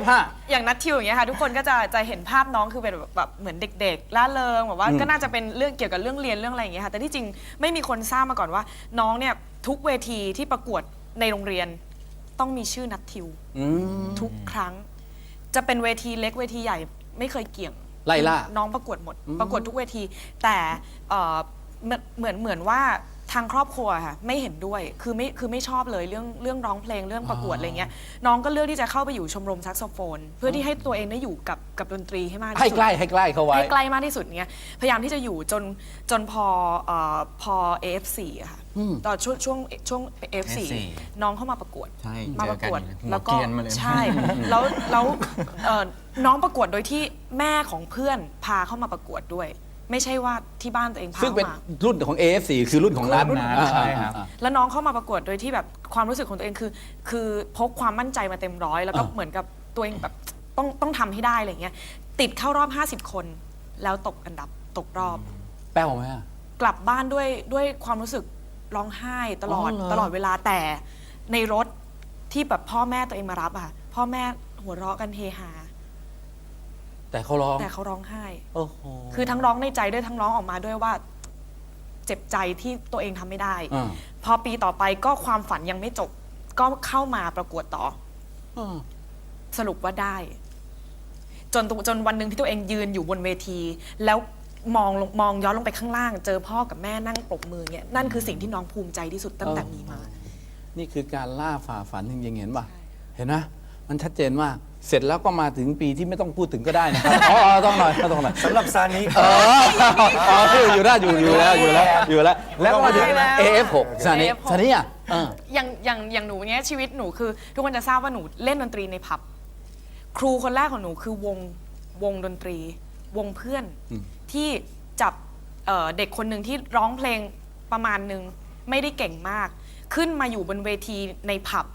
F5 อย่างนัททิวอย่างเงี้ยค่ะทุกคนก็จะจะเห็นภาพน้องคือเป็นแบบแบบเหมือนเด็กๆล่าเริงแบบว่าอืมก็น่าจะเป็นเรื่องเกี่ยวกับเรื่องเรียนเรื่องอะไรอย่างเงี้ยค่ะแต่ที่จริงไม่มีคนทราบมาก่อนว่า น้องเนี่ยทุกเวทีที่ประกวดในโรงเรียนต้องมีชื่อนัททิวอืมทุกครั้ง จะเป็นเวทีเล็กเวทีใหญ่ไม่เคยเกี่ยง ไล่ล่า น้องประกวดหมด ประกวดทุกเวที แต่เอ่อเหมือนเหมือนเหมือนว่า ทางครอบครัวค่ะไม่เห็นด้วยคือไม่คือไม่ชอบเลยเรื่องเรื่องร้องเพลงเรื่องประกวดอะไรเงี้ยน้องก็เลือกที่จะเข้าไปอยู่ชมรมแซกโซโฟน เพื่อที่ให้ตัวเองได้อยู่กับกับดนตรีให้มากที่ให้สุด ใกล้ให้ใกล้เข้าไว้ ให้ใกล้มากที่สุดเนี้ยพยายามที่จะอยู่จนจนพอเอ่อพอ AF4 อะค่ะอืมตอนช่วงช่วงช่วง AF4 AF4 น้องเข้ามาประกวดใช่มาประกวดเจอกันอยู่นะแล้วก็หัวเกรียนมาเลย ใช่แล้วแล้วเอ่อน้องประกวดโดยที่แม่ของเพื่อนพาเข้ามาประกวดด้วย ไม่ใช่ว่าที่บ้านตัวเองพาซึ่งเป็นมารุ่นของ AF4 คือรุ่นของนัทรุ่นของนัทอ่าใช่ครับอ่าแล้วน้องเข้ามาประกวดโดยที่แบบความรู้สึกของตัวเองคือ คือพกความมั่นใจมาเต็มร้อยแล้วก็อ่า เหมือนกับตัวเองแบบต้องต้องทำให้ได้อะไรเงี้ยติดเข้ารอบ 50 คน แล้วตกอันดับตกรอบ แป้วไหมอะ กลับบ้านด้วยด้วยความรู้สึกร้องไห้ตลอดอ๋อเหรอ ตลอดเวลาแต่ในรถที่แบบพ่อแม่ตัวเองมารับอะพ่อแม่หัวเราะกันเฮฮา แต่เขาร้อง แต่เขาร้องไห้ โอ้โห คือทั้งร้องในใจด้วยทั้งร้องออกมาด้วยว่า เจ็บใจที่ตัวเองทำไม่ได้ อ่า พอปีต่อไปก็ความฝันยังไม่จบ ก็เข้ามาประกวดต่อ อ่า สรุปว่าได้ จนตัวจนวันหนึ่งที่ตัวเองยืนอยู่บนเวที แล้วมองลงมองย้อนลงไปข้างล่าง เจอพ่อกับแม่นั่งปรบมือเนี่ยนั่นคือสิ่งที่น้องภูมิใจที่สุดตั้งแต่มีมา นี่คือการล่าฝ่าฝันจริงๆเห็นป่ะ เห็นไหมมันชัดเจนมาก เสร็จแล้วก็มาถึงปีที่ไม่ต้องพูดถึงก็ได้นะครับอ๋ออ๋อต้องหน่อยต้องหน่อย สำหรับซานิ เอออ๋ออยู่ได้อยู่อยู่แล้วอยู่แล้วอยู่แล้ว แล้วก็มาถึงได้แล้ว AF6 ซานิ AF6 ซานิอะเออ อย่างอย่างอย่างหนูเนี้ยชีวิตหนูคือ ทุกคนจะทราบว่าหนูเล่นดนตรีในผับ ครูคนแรกของหนูคือวงวงดนตรี วงเพื่อนอืม ที่จับเอ่อเด็กคนหนึ่งที่ร้องเพลงประมาณหนึ่งไม่ได้เก่งมาก ขึ้นมาอยู่บนเวทีในผับ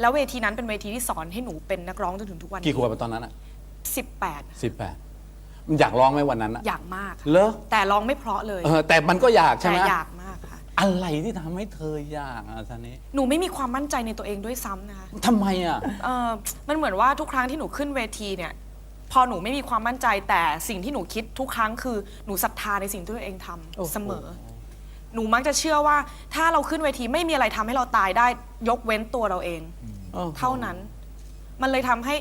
แล้วเวทีนั้นเป็นเวทีที่สอนให้หนูเป็นนักร้องจนถึงทุกวันกี่ขวบตอนนั้นอะสิบแปดสิบแปดมันอยากร้องไหมวันนั้นอะอยากมากเหรอแต่ร้องไม่เพราะเลยเออแต่มันก็อยากใช่แต่ไหมอยากมากค่ะ อะไรที่ทำให้เธออยากอะซานิหนูไม่มีความมั่นใจในตัวเองด้วยซ้ำนะคะทำไมอะเออมันเหมือนว่าทุกครั้งที่หนูขึ้นเวทีเนี่ยพอหนูไม่มีความมั่นใจแต่สิ่งที่หนูคิดทุกครั้งคือหนูศรัทธาในสิ่งที่ตัวเองทำโอ้โหเสมอ หนูมักจะเชื่อว่า ถ้าเราขึ้นเวทีไม่มีอะไรทำให้เราตายได้ ยกเว้นตัวเราเองโอ้โหเท่านั้น มันเลยทำให้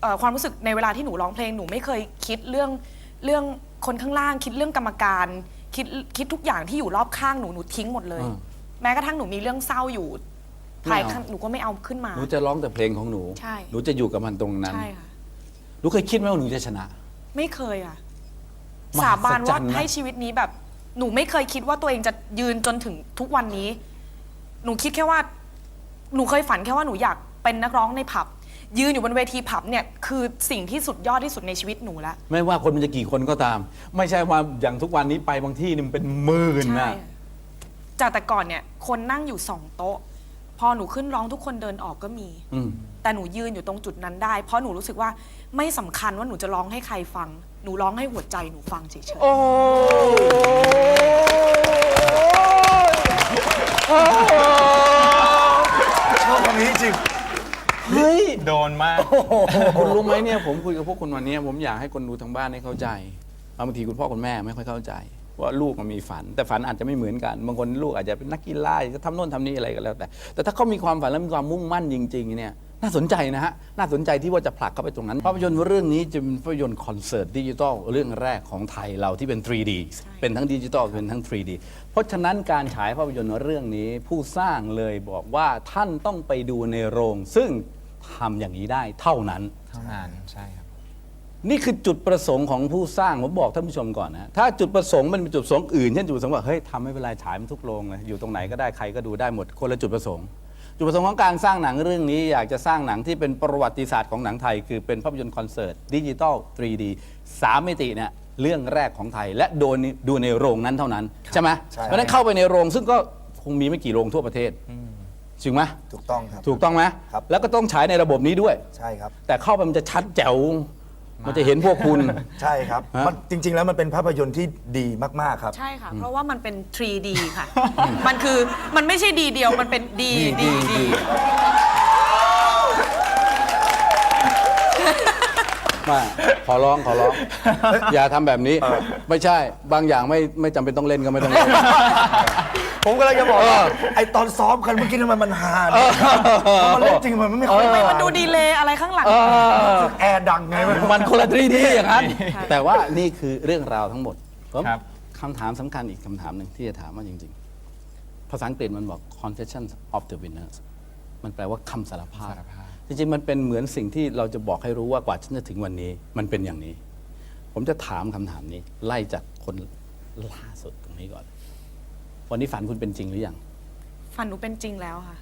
เอ่อความรู้สึกในเวลาที่หนูร้องเพลงหนูไม่เคยคิดเรื่องเรื่องคนข้างล่าง คิดเรื่องกรรมการ คิดคิดทุกอย่างที่อยู่รอบข้างหนูหนูทิ้งหมดเลยอืมแม้กระทั่งหนูมีเรื่องเศร้าอยู่ไม่ภายเอา ข้างหนูก็ไม่เอาขึ้นมา หนูจะร้องแต่เพลงของหนู ใช่ หนูจะอยู่กับมันตรงนั้น ใช่ค่ะ หนูเคยคิดไหมว่าหนูจะชนะ ไม่เคยอะ มหัศจรรย์สาบานว่านะให้ชีวิตนี้แบบ หนูไม่เคยคิดว่าตัวเองจะยืนจนถึงทุกวันนี้ หนูคิดแค่ว่า หนูเคยฝันแค่ว่าหนูอยากเป็นนักร้องในผับ ยืนอยู่บนเวทีผับเนี่ยคือสิ่งที่สุดยอดที่สุดในชีวิตหนูละไม่ว่าคนมันจะกี่คนก็ตาม ไม่ใช่ว่าอย่างทุกวันนี้ไปบางที่นี่มันเป็นหมื่นใช่นะ จากแต่ก่อนเนี่ยคนนั่งอยู่สองโต๊ะ พอหนูขึ้นร้องทุกคนเดินออกก็มี อืม แต่หนูยืนอยู่ตรงจุดนั้นได้ เพราะหนูรู้สึกว่าไม่สำคัญว่าหนูจะร้องให้ใครฟัง หนูร้องให้หัวใจหนูฟังเฉยๆ โอ้โอ้ชอบคำนี้จริง เฮ้ย โดนมาก คุณรู้ไหมเนี่ยผมคุยกับพวกคุณวันนี้ผมอยากให้คนดูทางบ้านให้เข้าใจบางทีคุณพ่อคุณแม่ไม่ค่อยเข้าใจ ว่าลูกมันมีฝัน แต่ฝันอาจจะไม่เหมือนกัน บางคนลูกอาจจะเป็นนักกีฬาอยากจะทำโน่นทำนี่อะไรก็แล้วแต่ แต่ถ้าเขามีความฝันและมีความมุ่งมั่นจริง ๆ เนี่ย น่าสนใจนะฮะ น่าสนใจที่ว่าจะผลักเข้าไปตรงนั้น ภาพยนตร์เรื่องนี้จะเป็นภาพยนตร์คอนเสิร์ตดิจิทัลเรื่องแรกของไทยเราที่เป็น 3D เป็นทั้งดิจิทัลเป็นทั้ง 3D เพราะฉะนั้นการฉายภาพยนตร์เรื่องนี้ผู้สร้างเลยบอกว่าท่านต้องไปดูในโรง ซึ่งทำอย่างนี้ได้เท่านั้น เท่านั้นใช่ครับ นี่คือจุดประสงค์ของผู้สร้างผมบอกท่านผู้ชมก่อนนะถ้าจุดประสงค์มันเป็นจุดประสงค์อื่นเช่นจุดประสงค์ว่าเฮ้ยทำไม่เป็นไรฉายมันทุกโรงเลยอยู่ตรงไหนก็ได้ใครก็ดูได้หมดคนละจุดประสงค์ จุดประสงค์ของการสร้างหนังเรื่องนี้อยากจะสร้างหนังที่เป็นประวัติศาสตร์ของหนังไทย คือเป็นภาพยนตร์คอนเสิร์ตดิจิตอล 3D สามมิติเนี่ยเรื่องแรกของไทย และโดนดูในโรงนั้นเท่านั้น ใช่ไหมใช่ เพราะฉะนั้นเข้าไปในโรงซึ่งก็คงมีไม่กี่โรงทั่วประเทศจริงไหมถูกต้องครับ ถูกต้องไหมครับ แล้วก็ต้องฉายในระบบนี้ด้วย ใช่ครับ แต่เข้าไปมันจะชัดแจ๋ว มันจะเห็นพวกคุณ ใช่ครับฮะมันจริง ๆ แล้วมันเป็นภาพยนตร์ที่ดีมากๆครับ ใช่ค่ะ เพราะว่ามันเป็น 3D ค่ะ มันคือมันไม่ใช่ดีเดียวมันเป็นดีดีดีดีดีไม่ขอร้องขอร้อง อย่าทำแบบนี้ ไม่ใช่บางอย่างไม่ไม่จำเป็นต้องเล่นก็ไม่ต้องเล่น ผมก็เลยจะบอกว่าไอตอนซ้อมกันเมื่อกี้ทำไมมันฮาเนี่ยพอมันเล่นจริงมันไม่ค่อยทำไมมันดูดีเลย์อะไรข้างหลัง แอร์ดังไงมันมันคนละทรีดีอย่างนั้น แต่ว่านี่คือเรื่องราวทั้งหมดผมครับ คำถามสำคัญอีกคำถามหนึ่งที่จะถามว่าจริง ๆ ภาษาอังกฤษมันบอก confession of the winners มันแปลว่าคำสารภาพสารภาพ จริง ๆ มันเป็นเหมือนสิ่งที่เราจะบอกให้รู้ว่ากว่าฉันจะถึงวันนี้ มันเป็นอย่างนี้ ผมจะถามคำถามนี้ ไล่จากคนล่าสุดตรงนี้ก่อน วันนี้ฝันคุณเป็นจริงหรือยัง ฝันหนูเป็นจริงแล้วค่ะ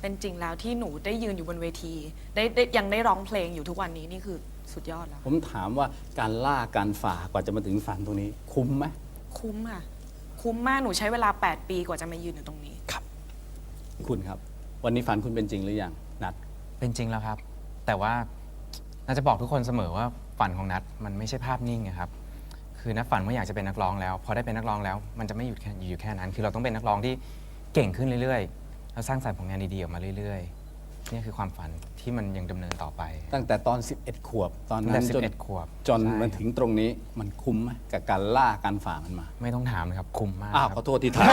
เป็นจริงแล้วที่หนูได้ยืนอยู่บนเวที ได้ได้ยังได้ร้องเพลงอยู่ทุกวันนี้นี่คือสุดยอดแล้ว ผมถามว่าการล่าการฝ่ากว่าจะมาถึงฝันตรงนี้ คุ้มไหมคุ้มค่ะ คุ้มมากหนูใช้เวลา 8 ปีกว่าจะมายืนอยู่ตรงนี้ คุณครับ วันนี้ฝันคุณเป็นจริงหรือยังนัดเป็นจริงแล้วครับ แต่ว่าน่าจะบอกทุกคนเสมอว่าฝันของนัทมันไม่ใช่ภาพนิ่งอะครับ คือนักฝันว่าอยากจะเป็นนักร้องแล้ว พอได้เป็นนักร้องแล้ว มันจะไม่หยุดแค่อยู่แค่นั้น คือเราต้องเป็นนักร้องที่เก่งขึ้นเรื่อยๆแล้วสร้างสรรค์ผลงานดีๆออกมาเรื่อยๆ นี่คือความฝันที่มันยังดำเนินต่อไปตั้งแต่ตอน 11 ขวบ ตอนตั้งนั้แต่นจน11ขวบจนใช่มาถึงตรงนี้มันคุ้มไหมกับการล่าการฝ่ามันมา ไม่ต้องถามเลยครับคุ้มมากอ้าว คขรัอบโทษที่ถาม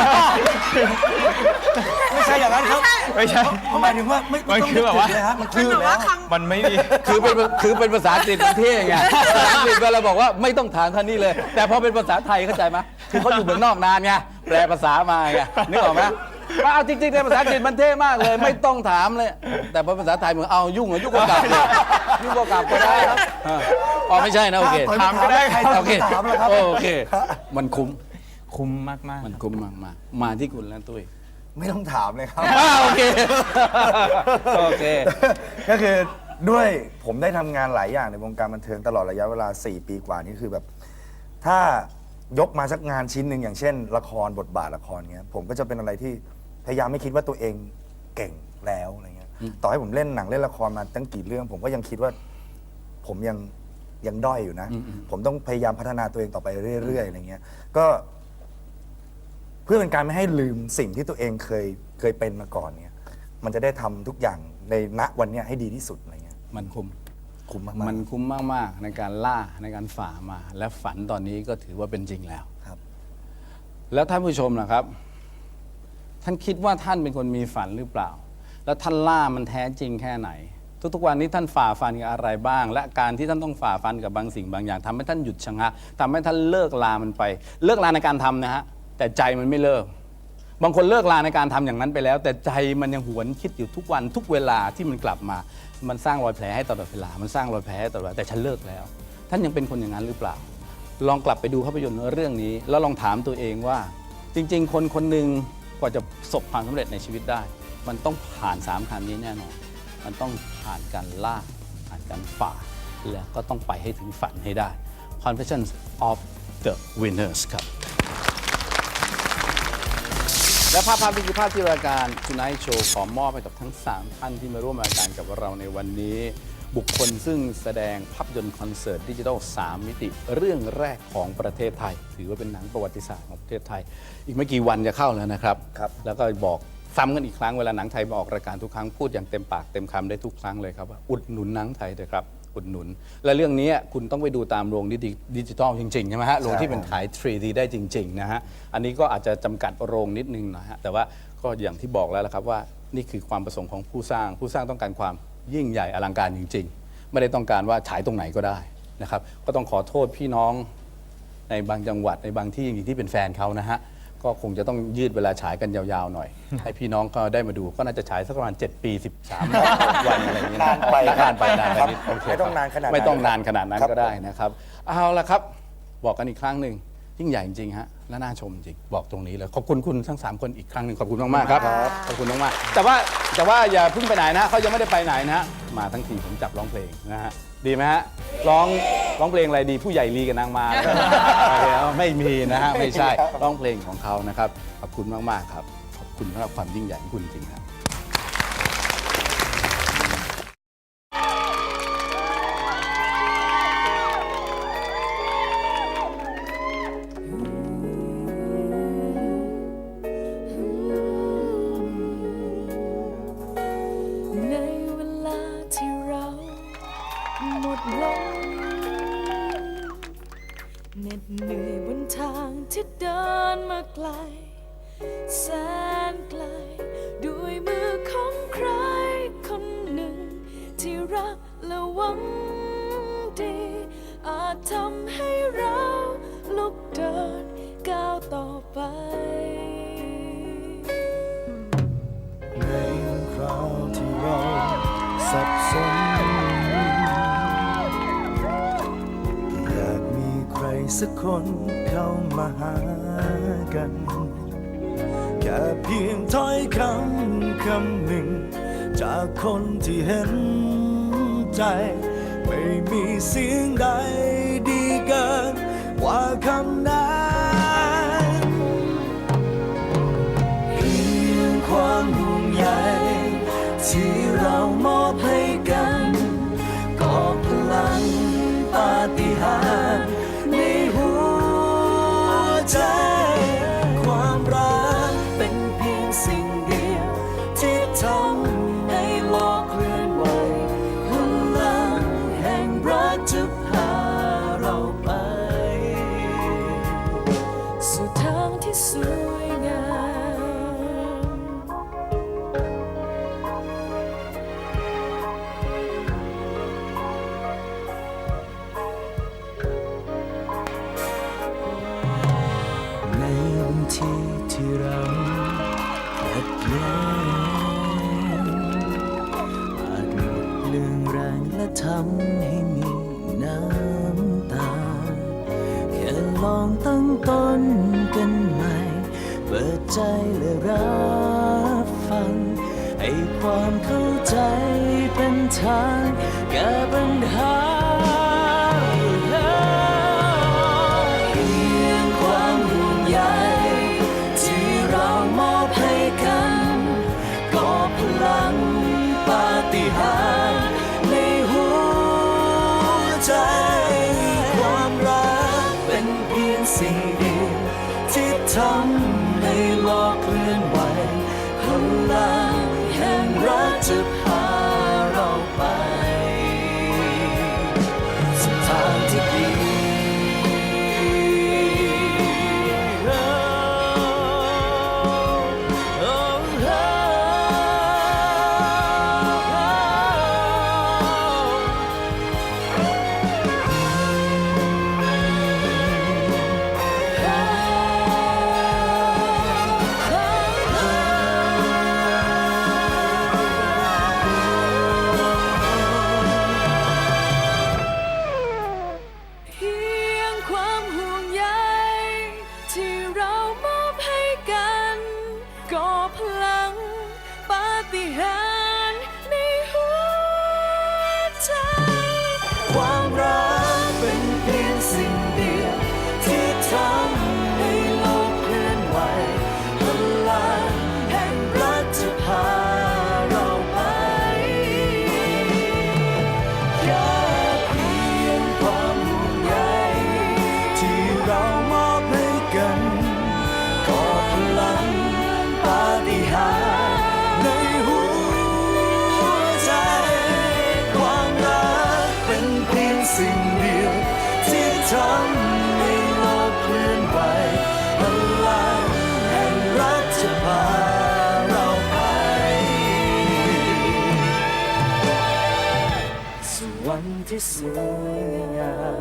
ไม่ใช่อย่างนั้นครับไม่ใช่หมายถึงว่าไม่มันคือแบบว่าเลยฮะมันคือแบบแล้ว่าวคมันไม่มี คือเป็นคือเป็นภาษาอังกฤษมันเท่ไงภาษาอังกฤษเวลาบอกว่าไม่ต้องถามท่านนี้เลย แต่พอเป็นภาษาไทยเข้าใจไหมคือเขาอยู่เมืองนอกนานไงแปลภาษามาไงนึกออกไหม ว่าเอาจริงๆในภาษาอังกฤษมันเท่มากเลย ไม่ต้องถามเลย แต่พอภาษาไทยเหมือนเอายุ่งเหรอยุ่งก็กลับเลยยุ่งก็กลับก็ได้ครับเอออ๋อไม่ใช่นะโอเคถามก็ได้ใครโอเคถามแล้วครับโอเค มันคุ้มคุ้มมากๆมันคุ้มมากมามาที่คุณแล้วตุ้ยไม่ต้องถามเลยครับ อ้าวโอเคโอเค ก็คือด้วยผมได้ทำงานหลายอย่างในวงการบันเทิงตลอดระยะเวลา 4 ปีกว่านี้คือแบบ ถ้ายกมาสักงานชิ้นหนึ่งอย่างเช่น ละครบทบาทละครเงี้ยผมก็จะเป็นอะไรที่ พยายามไม่คิดว่าตัวเองเก่งแล้วอะไรเงี้ยต่อให้ผมเล่นหนังเล่นละครมาตั้งกี่เรื่อง ผมก็ยังคิดว่า ผมยังยังด้อยอยู่นะ ผมต้องพยายามพัฒนาตัวเองต่อไปเรื่อยๆอะไรเงี้ย ก็ เพื่อเป็นการไม่ให้ลืมสิ่งที่ตัวเองเคยเคยเป็นมาก่อนเนี่ย มันจะได้ทำทุกอย่างในณวันเนี้ยให้ดีที่สุดอะไรเงี้ย มันคุ้มคุ้มมากมันคุ้มมากๆ ในการล่าในการฝ่ามา และฝันตอนนี้ก็ถือว่าเป็นจริงแล้วครับ แล้วท่านผู้ชมนะครับ ท่านคิดว่าท่านเป็นคนมีฝันหรือเปล่า แล้วท่านล่ามันแท้จริงแค่ไหน ทุกๆวันนี้ท่านฝ่าฟันกับอะไรบ้าง และการที่ท่านต้องฝ่าฟันกับบางสิ่งบางอย่างทำให้ท่านหยุดชะงักทำให้ท่านเลิกลามันไป เลิกลาในการทำนะฮะแต่ใจมันไม่เลิก บางคนเลิกลาในการทำอย่างนั้นไปแล้ว แต่ใจมันยังหวนคิดอยู่ทุกวันทุกเวลาที่มันกลับมา มันสร้างรอยแผลให้ตลอดเวลา มันสร้างรอยแผลให้ตลอดเวลาแต่ฉันเลิกแล้ว ท่านยังเป็นคนอย่างนั้นหรือเปล่า ลองกลับไปดูภาพยนตร์เรื่องนี้ แล้วลองถามตัวเองว่า จริง ๆ คนคนหนึ่ง กว่าจะประสบความสำเร็จในชีวิตได้ มันต้องผ่านสามคำนี้แน่นอน มันต้องผ่านการล่า ผ่านการฝ่า แล้วก็ต้องไปให้ถึงฝันให้ได้ Confessions of the Winners ครับ และภาพภาพนี้คือภาพที่รายการ Tonight Show ขอมอบให้กับทั้ง 3 ท่านที่มาร่วมรายการกับเราในวันนี้ บุคคลซึ่งแสดงภาพยนตร์คอนเสิร์ตดิจิทัล 3 มิติ เรื่องแรกของประเทศไทย ถือว่าเป็นหนังประวัติศาสตร์ของประเทศไทย อีกไม่กี่วันจะเข้าแล้วนะครับ ครับแล้วก็บอกซ้ำกันอีกครั้งเวลาหนังไทยมาออกรายการทุกครั้งพูดอย่างเต็มปากเต็มคำได้ทุกครั้งเลยครับว่าอุดหนุนหนังไทยเถอะครับอุดหนุน และเรื่องนี้คุณต้องไปดูตามโรงดิจิดิจิตอลจริงๆใช่ไหมฮะโรงที่เป็นขาย 3D ได้จริงๆนะฮะอันนี้ก็อาจจะจำกัดโรงนิดนึงนะฮะแต่ว่าก็อย่างที่บอกแล้วละครับว่านี่คือความประสงค์ของผู้สร้างผู้สร้างต้องการความ ยิ่งใหญ่อลังการจริง ๆ ไม่ได้ต้องการว่าฉายตรงไหนก็ได้นะครับก็ต้องขอโทษพี่น้องในบางจังหวัดในบางที่ที่เป็นแฟนเขานะฮะก็คงจะต้องยืดเวลาฉายกันยาวๆหน่อย ให้พี่น้องก็ได้มาดูก็น่าจะฉายสักประมาณ 7 ปี 13 วันอะไรอย่างเงี้ยะนานไปนานไปนานไปครับนิดโอเคไม่ต้องนานขนาดนั้นไม่ต้องนานขนาดนั้นครับก็ได้นะครับ เอาละครับ บอกกันอีกครั้งหนึ่งยิ่งใหญ่จริงๆฮะ และน่าชมจริงบอกตรงนี้เลย ขอบคุณคุณทั้ง 3 คนอีกครั้งหนึ่งขอบคุณมากๆครับขอบคุณมากๆแต่ว่าแต่ว่าอย่าเพิ่งไปไหนนะเขายังไม่ได้ไปไหนนะฮะมาทั้งทีผมจับร้องเพลงนะฮะดีไหมฮะร้องร้องเพลงอะไรดีผู้ใหญ่ลีกับนางมาแล้วไม่มีนะฮะไม่ใช่ร้องเพลงของเขานะครับขอบคุณมากๆครับขอบคุณสำหรับความยิ่งใหญ่ของคุณจริงครับ หมดหวังเหน็ดเหนื่อยบนทางที่เดินมาไกล แสนไกล ด้วยมือของใครคนหนึ่ง ที่รักและหวังดี อาจทำให้เราลุกเดินก้าวต่อไปในคราวที่เราสับสน สักคนเข้ามาหากัน แค่เพียงถ้อยคำคำหนึ่ง จากคนที่เห็นใจ ไม่มีเสียงใดดีเกินกว่าคำนั้น ต้นกันใหม่ เปิดใจและรับฟัง ให้ความเข้าใจเป็นทางแก้ปัญหาเพียงควา ทำให้โลกเคลื่อนไหวพลังแห่งรักจะพา สู่